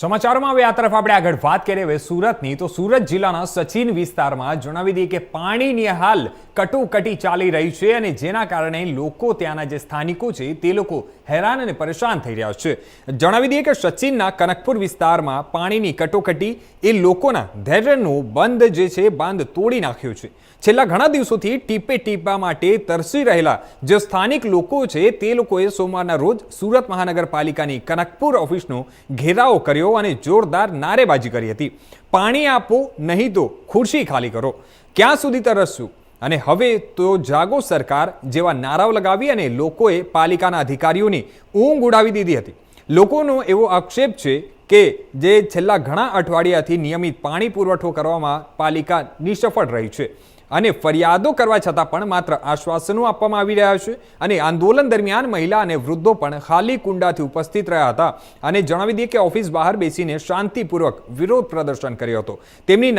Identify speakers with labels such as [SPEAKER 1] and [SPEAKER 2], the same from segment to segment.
[SPEAKER 1] સમાચારોમાં હવે આ તરફ આપણે આગળ વાત કરીએ. હવે સુરતની તો સુરત જિલ્લાના સચિન વિસ્તારમાં જણાવી દઈએ કે પાણીની હાલ કટોકટી ચાલી રહી છે અને જેના કારણે લોકો ત્યાંના જે સ્થાનિકો છે, તે લોકો હેરાન અને પરેશાન થઈ રહ્યા છે. જણાવી દઈએ કે સચિનના કનકપુર વિસ્તારમાં પાણીની કટોકટી એ લોકોના ધૈર્યનો બંધ જે છે, બાંધ તોડી નાખ્યો છે. છેલ્લા ઘણા દિવસોથી ટીપે ટીપા માટે તરસી રહેલા જે સ્થાનિક લોકો છે, તે લોકોએ સોમવારના રોજ સુરત મહાનગરપાલિકાની કનકપુર ઓફિસનો ઘેરાવો કર્યો અને જોરદાર નારેબાજી કરી હતી. પાણી આપો, નહીં તો ખુરશી ખાલી કરો. ક્યાં સુધી તરસશું? અને હવે તો જાગો સરકાર જેવા નારાઓ લગાવી અને લોકોએ પાલિકાના અધિકારીઓની ઊંઘ ઉડાવી દીધી હતી. લોકોનો એવો આક્ષેપ છે કે જે છેલ્લા ઘણા અઠવાડિયાથી નિયમિત પાણી પુરવઠો કરવામાં પાલિકા નિષ્ફળ રહી છે અને ફરિયાદો કરવા છતાં પણ માત્ર આશ્વાસનો આપવામાં આવી રહ્યા છે અને આંદોલન દરમિયાન મહિલા અને વૃદ્ધો પણ ખાલી કુંડાથી ઉપસ્થિત રહ્યા હતા અને જણાવી દઈએ કે ઓફિસ બહાર બેસીને શાંતિપૂર્વક વિરોધ પ્રદર્શન કર્યો હતો. તેમની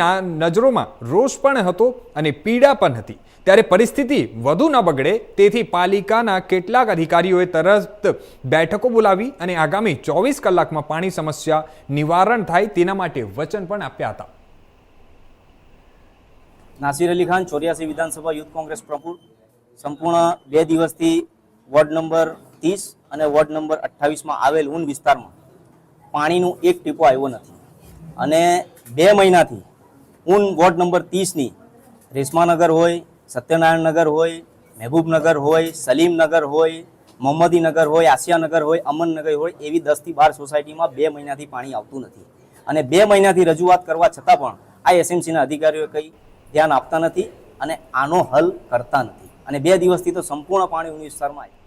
[SPEAKER 1] નજરોમાં રોષ પણ હતો અને પીડા પણ હતી. ત્યારે પરિસ્થિતિ વધુ ન બગડે તેથી પાલિકાના કેટલાક અધિકારીઓએ તરત બેઠકો બોલાવી અને આગામી ચોવીસ કલાકમાં પાણી સમસ્યા નિવારણ થાય તેના માટે વચન પણ આપ્યા હતા.
[SPEAKER 2] નાસિર અલી ખાન, ચોર્યાસી વિધાનસભા યુથ કોંગ્રેસ પ્રમુખ. સંપૂર્ણ બે દિવસથી વોર્ડ નંબર ત્રીસ અને વોર્ડ નંબર અઠ્ઠાવીસમાં આવેલ ઊન વિસ્તારમાં પાણીનું એક ટીપો આવ્યો નથી. અને બે મહિનાથી ઊન વોર્ડ નંબર ત્રીસની રેશમાનગર હોય, સત્યનારાયણ નગર હોય, મહેબૂબનગર હોય, સલીમનગર હોય મોહમ્મદીનગર હોય, આસિયાનગર હોય અમનનગર હોય, એવી દસથી બાર સોસાયટીમાં બે મહિનાથી પાણી આવતું નથી. અને બે મહિનાથી રજૂઆત કરવા છતાં પણ આ એસએમસીના અધિકારીઓ કંઈ ધ્યાન આપતા નથી અને આનો હલ કરતા નથી. અને બે દિવસથી તો સંપૂર્ણ પાણી ઊન વિસ્તારમાં